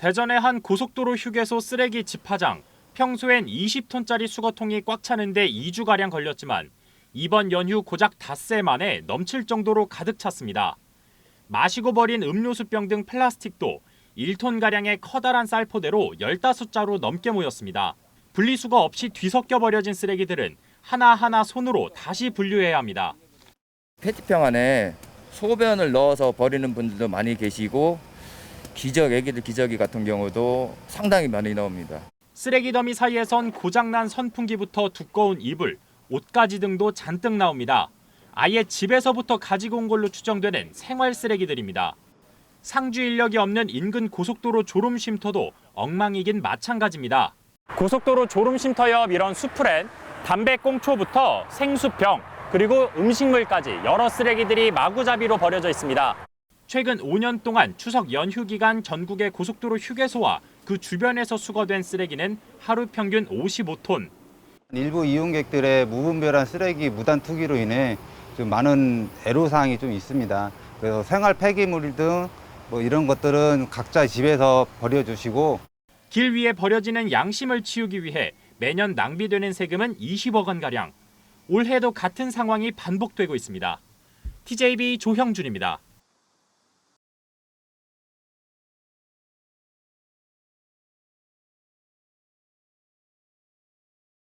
대전의 한 고속도로 휴게소 쓰레기 집화장. 평소엔 20톤짜리 수거통이 꽉 차는데 2주가량 걸렸지만 이번 연휴 고작 닷새 만에 넘칠 정도로 가득 찼습니다. 마시고 버린 음료수병 등 플라스틱도 1톤가량의 커다란 쌀포대로 15자루 넘게 모였습니다. 분리수거 없이 뒤섞여 버려진 쓰레기들은 하나하나 손으로 다시 분류해야 합니다. 페트병 안에 소변을 넣어서 버리는 분들도 많이 계시고 기적 애기들 기저귀 같은 경우도 상당히 많이 나옵니다. 쓰레기 더미 사이에선 고장난 선풍기부터 두꺼운 이불, 옷가지 등도 잔뜩 나옵니다. 아예 집에서부터 가지고 온 걸로 추정되는 생활 쓰레기들입니다. 상주 인력이 없는 인근 고속도로 졸음 쉼터도 엉망이긴 마찬가지입니다. 고속도로 졸음 쉼터 옆 이런 수풀엔 담배 꽁초부터 생수병 그리고 음식물까지 여러 쓰레기들이 마구잡이로 버려져 있습니다. 최근 5년 동안 추석 연휴 기간 전국의 고속도로 휴게소와 그 주변에서 수거된 쓰레기는 하루 평균 55톤. 일부 이용객들의 무분별한 쓰레기 무단 투기로 인해 좀 많은 애로사항이 좀 있습니다. 그래서 생활 폐기물 등 뭐 이런 것들은 각자 집에서 버려주시고 길 위에 버려지는 양심을 치우기 위해 매년 낭비되는 세금은 20억 원가량. 올해도 같은 상황이 반복되고 있습니다. TJB 조형준입니다.